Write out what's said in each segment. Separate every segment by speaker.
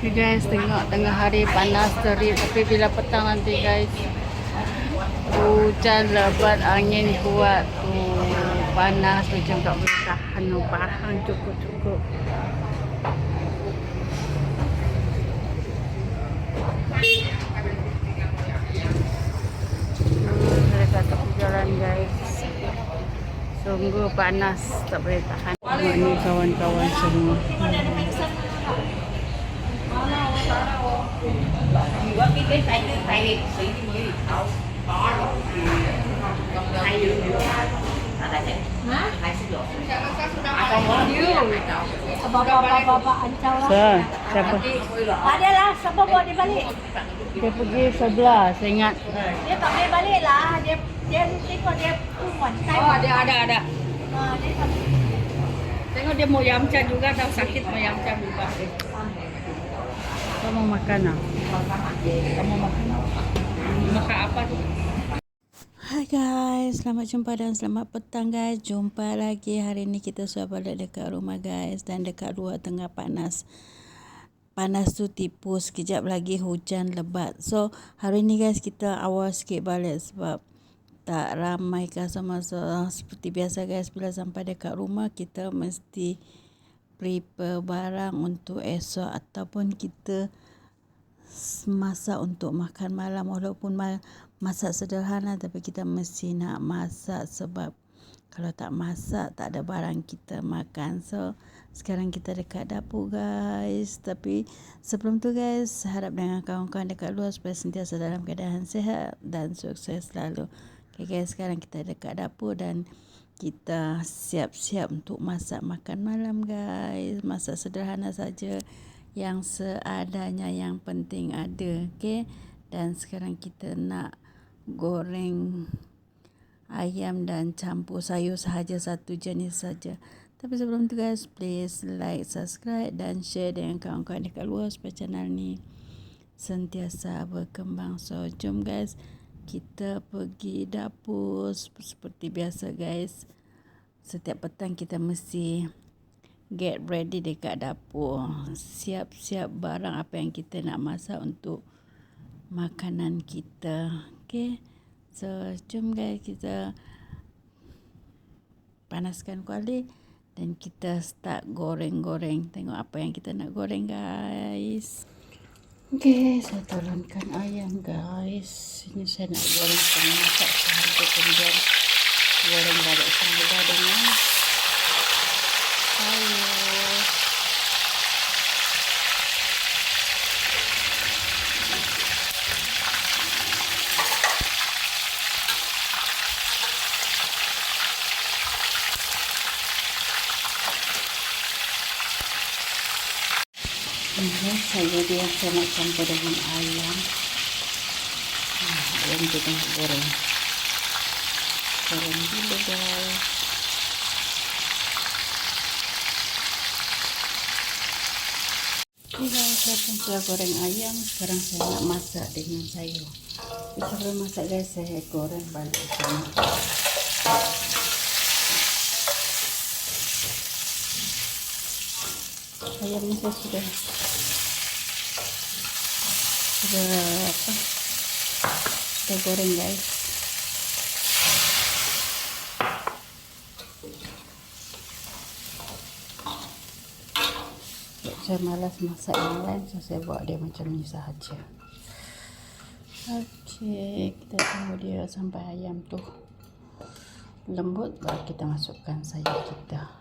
Speaker 1: Okay guys, tengok tengah hari panas terik. Tapi bila petang nanti guys hujan lebat, angin kuat tu. Panas macam tak boleh tahan tu. Bahan cukup-cukup. Hmm, Saya kata jalan guys. Sungguh panas Tak boleh tahan. Tengok ni kawan-kawan semua So, siapa?
Speaker 2: Ada lah, siapa bawa dia balik?
Speaker 1: Dia pergi sebelah Saya ingat
Speaker 2: Dia tak boleh balik lah. Dia dia tengok dia perempuan.
Speaker 3: oh ada ada ada
Speaker 2: Ha, dia
Speaker 3: tengok dia mau yamcan juga tahu sakit mau yamcan juga
Speaker 1: Kau mau makan ah?
Speaker 3: kamu makan apa makan apa tuh
Speaker 1: Hai guys, selamat jumpa dan selamat petang guys. Jumpa lagi hari ni kita sudah balik dekat rumah guys dan dekat luar tengah panas. Panas tu tipu sekejap lagi hujan lebat. So hari ni guys kita awal sikit balik sebab tak ramai customer so, seperti biasa guys bila sampai dekat rumah kita mesti prepare barang untuk esok ataupun kita masak untuk makan malam. Walaupun ma- masak sederhana tapi kita mesti nak masak sebab kalau tak masak tak ada barang kita makan. So sekarang kita dekat dapur guys. Tapi sebelum tu guys harap dengan kawan-kawan dekat luar supaya sentiasa dalam keadaan sihat dan sukses selalu. Okay guys sekarang kita dekat dapur dan kita siap-siap untuk masak makan malam guys. Masak sederhana saja yang seadanya yang penting ada okey? Dan sekarang kita nak goreng ayam dan campur sayur sahaja satu jenis saja. Tapi sebelum tu guys please like subscribe dan share dengan kawan-kawan dekat luar supaya channel ni sentiasa berkembang. So jom guys kita pergi dapur sep- seperti biasa guys setiap petang kita mesti get ready dekat dapur. Siap-siap barang apa yang kita nak masak untuk makanan kita. Okay. So, jom guys kita panaskan kuali dan kita start goreng-goreng. Tengok apa yang kita nak goreng guys. Okay, saya turunkan ayam guys. Ini saya nak goreng sama masak seharga kemudian goreng balik semula dengan sayur. Ini saya biasa nak campur dengan ayam. Ayam kita goreng. Goreng dulu guys. Guys, saya pun sudah goreng ayam. Sekarang saya nak masak dengan sayur. Sebelum masak guys, saya goreng balik sama. Ayam ni saya sudah sudah apa? Sudah goreng guys. saya malas masak yang lain so saya buat dia macam ni sahaja Okey, kita tunggu dia sampai ayam tu lembut baru kita masukkan sayur kita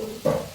Speaker 1: Thank you.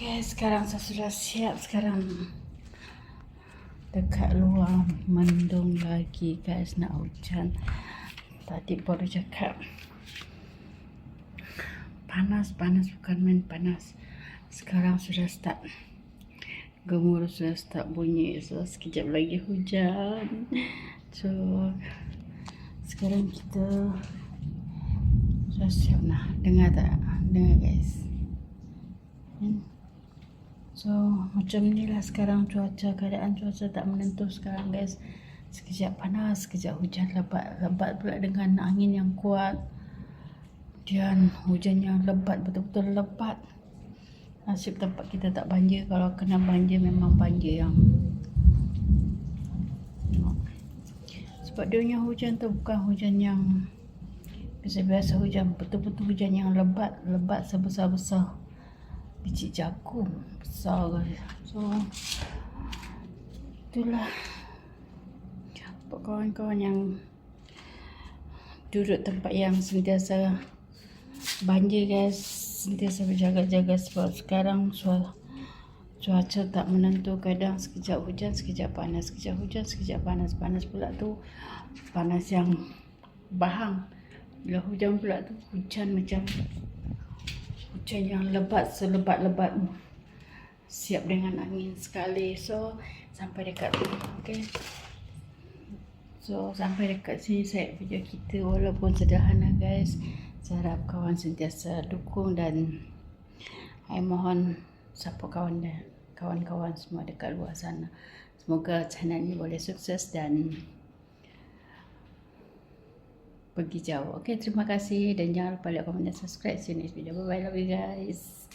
Speaker 1: Okay, sekarang saya sudah siap. Sekarang dekat luar mendung lagi guys nak hujan. Tadi baru cakap panas panas bukan main panas. Sekarang sudah start gemuruh sudah start bunyi. So sekejap lagi hujan. So sekarang kita sudah siap nah. Dengar tak? Dengar guys. Hmm. So macam ni lah sekarang cuaca keadaan cuaca tak menentu sekarang guys. Sekejap panas, sekejap hujan lebat, lebat pula dengan angin yang kuat. Dan hujan yang lebat, betul-betul lebat. Nasib tempat kita tak banjir. Kalau kena banjir memang banjir yang sebab dia hujan tu bukan hujan yang biasa-biasa hujan betul-betul hujan yang lebat lebat sebesar-besar biji jagung besar kali so itulah. Buat kawan-kawan yang duduk tempat yang sentiasa banjir guys. Sentiasa berjaga-jaga sebab sekarang cuaca cuaca tak menentu kadang. Sekejap hujan sekejap panas sekejap hujan sekejap panas. Panas pula tu panas yang bahang. Bila hujan pula tu hujan macam hujan yang lebat selebat-lebat. Siap dengan angin sekali. So sampai dekat okay? So sampai dekat sini saya video kita. Walaupun sederhana guys. Saya harap kawan sentiasa dukung dan saya mohon support kawan dan kawan-kawan semua dekat luar sana. Semoga channel ini boleh sukses dan pergi jauh. Okay, terima kasih dan jangan lupa like, komen dan subscribe. See you next video. Bye bye, love you guys.